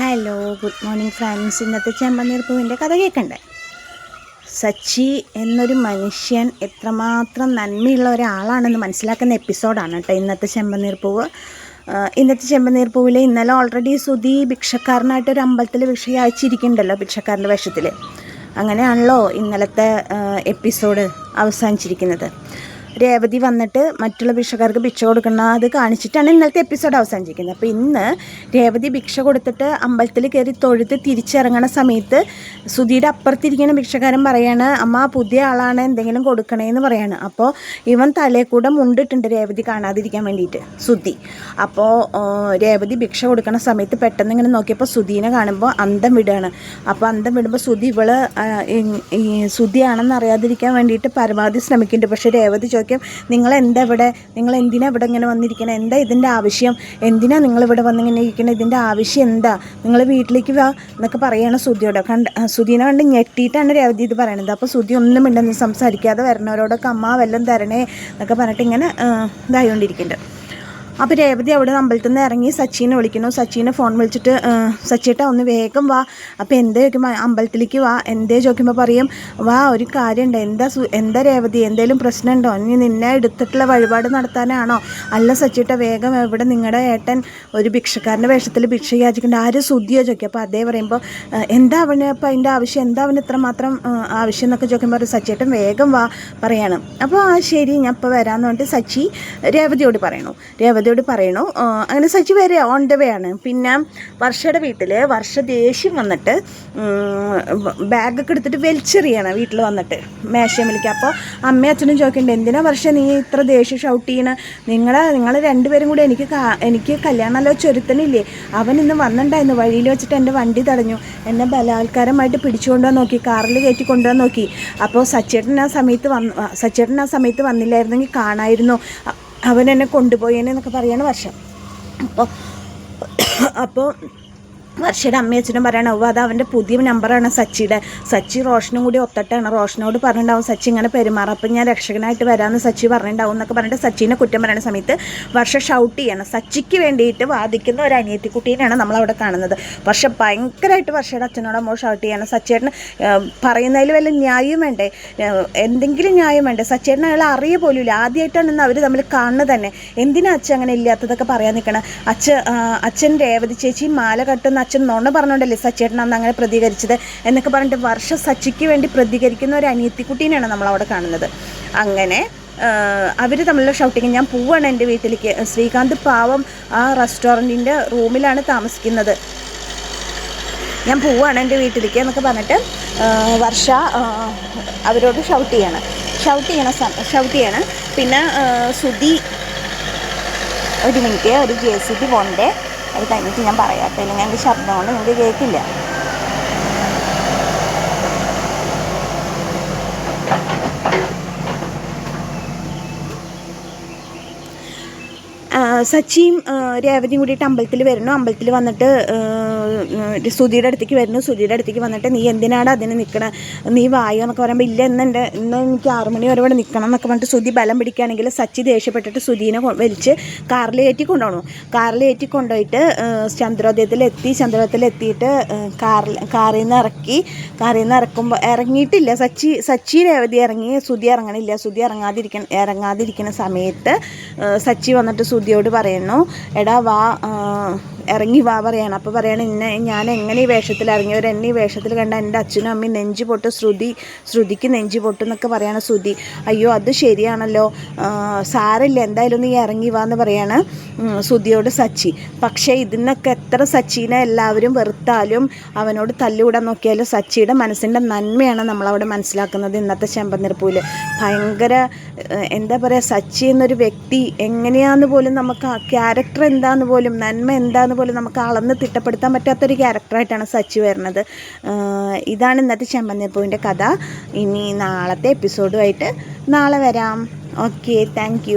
Hello good morning friends ഇന്നത്തെ ചെമ്പനീർ പൂവിന്റെ കഥ കേൾക്കണ്ടേ? സച്ചി എന്നൊരു മനുഷ്യൻ എത്രമാത്രം നന്മയുള്ള ഒരാളാണെന്ന് മനസ്സിലാക്കുന്ന എപ്പിസോഡാണ് കേട്ടോ ഇന്നത്തെ ചെമ്പനീർ പൂവ് ഇന്നത്തെ ചെമ്പനീർ പൂവിൽ ഇന്നലെ ഓൾറെഡി സുധി ഭിക്ഷക്കാരനായിട്ട് ഒരു അമ്പലത്തിൽ ഭിക്ഷ അയച്ചിരിക്കുന്നുണ്ടല്ലോ ഭിക്ഷക്കാരന്റെ വേഷത്തിൽ അങ്ങനെയാണല്ലോ ഇന്നലത്തെ എപ്പിസോഡ് അവസാനിച്ചിരിക്കുന്നത്. രേവതി വന്നിട്ട് മറ്റുള്ള ഭിക്ഷക്കാർക്ക് ഭിക്ഷ കൊടുക്കണം. അത് കാണിച്ചിട്ടാണ് ഇന്നലത്തെ എപ്പിസോഡ് അവസാനിച്ചിരിക്കുന്നത്. അപ്പോൾ ഇന്ന് രേവതി ഭിക്ഷ കൊടുത്തിട്ട് അമ്പലത്തിൽ കയറി തൊഴുത്ത് തിരിച്ചിറങ്ങണ സമയത്ത് സുധിയുടെ അപ്പുറത്തിരിക്കുന്ന ഭിക്ഷക്കാരൻ പറയാണ് അമ്മ പുതിയ ആളാണ് എന്തെങ്കിലും കൊടുക്കണേന്ന് പറയാണ്. അപ്പോൾ ഇവൻ തലേ കൂടെ മുണ്ടിട്ടുണ്ട് രേവതി കാണാതിരിക്കാൻ വേണ്ടിയിട്ട് സുധി. അപ്പോൾ രേവതി ഭിക്ഷ കൊടുക്കണ സമയത്ത് പെട്ടെന്ന് ഇങ്ങനെ നോക്കിയപ്പോൾ സുധീനെ കാണുമ്പോൾ അന്തം വിടുകയാണ് അപ്പോൾ അന്തം വിടുമ്പോൾ സുധി ഇവൾ സുധിയാണെന്ന് അറിയാതിരിക്കാൻ വേണ്ടിയിട്ട് പരമാവധി ശ്രമിക്കുന്നുണ്ട്. പക്ഷേ രേവതി ചോദിക്കും നിങ്ങൾ എന്താ ഇവിടെ നിങ്ങൾ എന്തിനാ ഇവിടെ ഇങ്ങനെ വന്നിരിക്കണേ? എന്താ ഇതിന്റെ ആവശ്യം? എന്തിനാ നിങ്ങൾ ഇവിടെ വന്നിങ്ങനെ ഇരിക്കണേ? ഇതിന്റെ ആവശ്യം എന്താ? നിങ്ങൾ വീട്ടിലേക്ക് വാ എന്നൊക്കെ പറയുകയാണ് സുധിയോട് കണ്ട് സുധീനെ കണ്ട് ഞെട്ടിയിട്ടാണ് രവതി ഇത് പറയണത്. അപ്പോൾ സുധി ഒന്നും ഇണ്ടെന്ന് സംസാരിക്കാതെ വരണവരോടൊക്കെ അമ്മ വല്ലതും തരണേ എന്നൊക്കെ പറഞ്ഞിട്ട് ഇങ്ങനെ ഇതായോണ്ടിരിക്കുന്നുണ്ട് അപ്പോൾ രേവതി അവിടെ അമ്പലത്തിൽ നിന്ന് ഇറങ്ങി സച്ചിനെ വിളിക്കുന്നു. സച്ചിനെ ഫോൺ വിളിച്ചിട്ട് സച്ചിട്ട ഒന്ന് വേഗം വാ. അപ്പോൾ എന്തേ ചോദിക്കുമ്പോൾ അമ്പലത്തിലേക്ക് വാ. എന്തേ ചോദിക്കുമ്പോൾ പറയും വാ ഒരു കാര്യമുണ്ട്. എന്താ എന്താ രേവതി? എന്തെങ്കിലും പ്രശ്നമുണ്ടോ? ഇനി നിന്നെ എടുത്തിട്ടുള്ള വഴിപാട് നടത്താനാണോ? അല്ല സച്ചിട്ട വേഗം എവിടെ നിങ്ങളുടെ ഏട്ടൻ ഒരു ഭിക്ഷക്കാരന്റെ വേഷത്തിൽ ഭിക്ഷ യാചിക്കേണ്ട ആര് സുദ്ധിയോ ചോദിക്കും. അപ്പോൾ അതേ പറയുമ്പോൾ "ആ, എന്താ അവന് അപ്പോൾ അതിന്റെ ആവശ്യം? എന്താ അവന് ഇത്രമാത്രം മാത്രം ആവശ്യം എന്നൊക്കെ ചോദിക്കുമ്പോൾ സച്ചിയേട്ടൻ വേഗം വാ പറയാണ്. അപ്പോൾ ആ ശരി ഞാൻ ഇപ്പോൾ വരാമെന്ന് പറഞ്ഞിട്ട് സച്ചി രേവതിയോട് പറയണു. രേവതിയോട് പറയണു. അങ്ങനെ സജി വരെ ഓൺ ദ വേ ആണ്. പിന്നെ വർഷയുടെ വീട്ടിൽ വർഷ ദേഷ്യം വന്നിട്ട് ബാഗൊക്കെ എടുത്തിട്ട് വലിച്ചെറിയാണ് വീട്ടിൽ വന്നിട്ട്. മേശമലിക്ക് അപ്പോൾ അമ്മ അച്ഛനും ചോദിക്കേണ്ടത് എന്തിനാ വർഷ നീ ഇത്ര ദേഷ്യം ഷൗട്ട് ചെയ്യണ? നിങ്ങൾ നിങ്ങൾ രണ്ടുപേരും കൂടി എനിക്ക് എനിക്ക് കല്യാണമല്ലോ ചൊരുത്തണില്ലേ അവൻ ഇന്ന് വന്നിട്ടുണ്ടായിരുന്നു വഴിയിൽ വെച്ചിട്ട് എന്റെ വണ്ടി തടഞ്ഞു. എന്നെ ബലാത്കാരമായിട്ട് പിടിച്ചുകൊണ്ടുപോകാൻ നോക്കി കാറിൽ കയറ്റി കൊണ്ടുപോകാൻ നോക്കി. അപ്പോൾ സച്ചേട്ടൻ ആ സമയത്ത് വന്ന് സച്ചേട്ടൻ ആ സമയത്ത് വന്നില്ലായിരുന്നെങ്കിൽ കാണായിരുന്നു. അവൻ എന്നെ കൊണ്ടുപോയേനെന്നൊക്കെ പറയാണ് വർഷം. അപ്പോൾ അപ്പോൾ വർഷയുടെ അമ്മയച്ഛനും പറയണം ഓ അത് അവന്റെ പുതിയ നമ്പറാണ് സച്ചിയുടെ. സച്ചി റോഷനും കൂടി ഒത്തട്ടാണ്. റോഷനോട് പറഞ്ഞിട്ടുണ്ടാവും സച്ചി ഇങ്ങനെ പെരുമാറും. അപ്പം ഞാൻ രക്ഷകനായിട്ട് വരാമെന്ന് സച്ചി പറഞ്ഞിട്ടുണ്ടാവും എന്നൊക്കെ പറഞ്ഞിട്ട് സച്ചിനെ കുറ്റം പറയുന്ന സമയത്ത് വർഷ ഷൗട്ട് ചെയ്യണം. സച്ചിക്ക് വേണ്ടിയിട്ട് വാദിക്കുന്ന ഒരു അനിയത്തിക്കുട്ടീനെയാണ് നമ്മളവിടെ കാണുന്നത്. വർഷ ഭയങ്കരമായിട്ട് വർഷയുടെ അച്ഛനോട് അമ്മോ ഷൗട്ട് ചെയ്യണം. സച്ചേട്ടന് പറയുന്നതിൽ വല്ല ന്യായം വേണ്ടേ? എന്തെങ്കിലും ന്യായം വേണ്ടേ? സച്ചേട്ടൻ അയാൾ അറിയ പോലുമില്ല. ആദ്യമായിട്ടാണ് ഇന്ന് അവർ തമ്മിൽ കാണുന്നത് തന്നെ. എന്തിനാ അച്ഛൻ അങ്ങനെ ഇല്ലാത്തതൊക്കെ പറയാൻ നിൽക്കണം അച്ഛ ആ, അച്ഛൻ രേവതി ചേച്ചി മാല കട്ടുന്ന അച്ഛൻ നോണ പറഞ്ഞോണ്ടല്ലേ സച്ചേട്ടൻ അന്ന് അങ്ങനെ പ്രതികരിച്ചത് എന്നൊക്കെ പറഞ്ഞിട്ട് വർഷ സച്ചിക്ക് വേണ്ടി പ്രതികരിക്കുന്ന ഒരു അനിയത്തിക്കുട്ടീനെയാണ് നമ്മളവിടെ കാണുന്നത്. അങ്ങനെ അവർ തമ്മിലുള്ള ഷൗട്ടിങ് ഞാൻ പോവാണ് എന്റെ വീട്ടിലേക്ക്. ശ്രീകാന്ത് പാവം ആ റെസ്റ്റോറന്റിന്റെ റൂമിലാണ് താമസിക്കുന്നത്. ഞാൻ പോവാണ് എന്റെ വീട്ടിലേക്ക് എന്നൊക്കെ പറഞ്ഞിട്ട് വർഷ അവരോട് ഷൗട്ട് ചെയ്യാണ്. ഷൗട്ട് ചെയ്യണ ഷൗട്ട് ചെയ്യണം. പിന്നെ സുധി ഒരു മിനിറ്റ് ഒരു ജെ സി ബി പോണ്ടേ അത് കഴിഞ്ഞിട്ട് ഞാൻ പറയാം. ഇല്ലെങ്കിൽ എന്റെ ശബ്ദം കൊണ്ട് നിങ്ങൾക്ക് കേൾക്കില്ല സച്ചിയും രേവതിയും കൂടിയിട്ട് അമ്പലത്തിൽ വരുന്നു. അമ്പലത്തിൽ വന്നിട്ട് സുധിയുടെ അടുത്തേക്ക് വരുന്നു. സുധിയുടെ അടുത്തേക്ക് വന്നിട്ട് നീ എന്തിനാണ് അതിന് നിൽക്കണം നീ വായോ എന്നൊക്കെ പറയുമ്പോൾ ഇല്ല എന്നുണ്ട് ഇന്ന് എനിക്ക് ആറുമണി വരെ ഇവിടെ നിൽക്കണം എന്നൊക്കെ പറഞ്ഞിട്ട് സുധി ബലം പിടിക്കുകയാണെങ്കിൽ സച്ചി ദേഷ്യപ്പെട്ടിട്ട് സുധീനെ വലിച്ച് കാറിൽ കയറ്റി കൊണ്ടുപോകണം. കാറിൽ കയറ്റി കൊണ്ടുപോയിട്ട് ചന്ദ്രോദയത്തിലെത്തി ചന്ദ്രോദയത്തിലെത്തിയിട്ട് കാറിൽ കാറിൽ നിന്ന് ഇറക്കി കാറിൽ നിന്ന് ഇറക്കുമ്പോൾ ഇറങ്ങിയിട്ടില്ല. സച്ചി സച്ചി രേവതി ഇറങ്ങി സുധി ഇറങ്ങണില്ല. സുധി ഇറങ്ങാതിരിക്കണം ഇറങ്ങാതിരിക്കുന്ന സമയത്ത് സച്ചി വന്നിട്ട് സുധിയോട് പറയുന്നു എടാ വാ ഇറങ്ങി വാ പറയാണ്. അപ്പോൾ പറയണം ഇന്നെ ഞാൻ എങ്ങനെ ഈ വേഷത്തിൽ ഇറങ്ങിയവർ എന്നെ ഈ വേഷത്തിൽ കണ്ട എന്റെ അച്ഛനും അമ്മയും നെഞ്ചു പൊട്ട് ശ്രുതി ശ്രുതിക്ക് നെഞ്ചു പൊട്ടും എന്നൊക്കെ പറയാണ് ശ്രുതി. അയ്യോ അത് ശരിയാണല്ലോ. സാറില്ല എന്തായാലും നീ ഇറങ്ങി വാ എന്ന് പറയാണ് ശ്രുതിയോട് സച്ചി. പക്ഷേ ഇതിനൊക്കെ എത്ര സച്ചിനെ എല്ലാവരും വെറുത്താലും അവനോട് തല്ലുകൂടാൻ നോക്കിയാലും സച്ചിയുടെ മനസ്സിന്റെ നന്മയാണ് നമ്മളവിടെ മനസ്സിലാക്കുന്നത് ഇന്നത്തെ ചെമ്പനിർപ്പൂവിൽ ഭയങ്കര എന്താ പറയുക സച്ചി എന്നൊരു വ്യക്തി എങ്ങനെയാന്ന് പോലും നമുക്ക് ആ ക്യാരക്ടർ എന്താന്ന് പോലും നന്മ എന്താന്ന് പോലും നമുക്ക് അളന്ന് തിട്ടപ്പെടുത്താൻ പറ്റാത്തൊരു ക്യാരക്ടറായിട്ടാണ് സച്ചി വരുന്നത്. ഇതാണ് ഇന്നത്തെ ചെമ്പന്നിപ്പൂവിന്റെ കഥ. ഇനി നാളത്തെ എപ്പിസോഡുമായിട്ട് നാളെ വരാം. Okay thank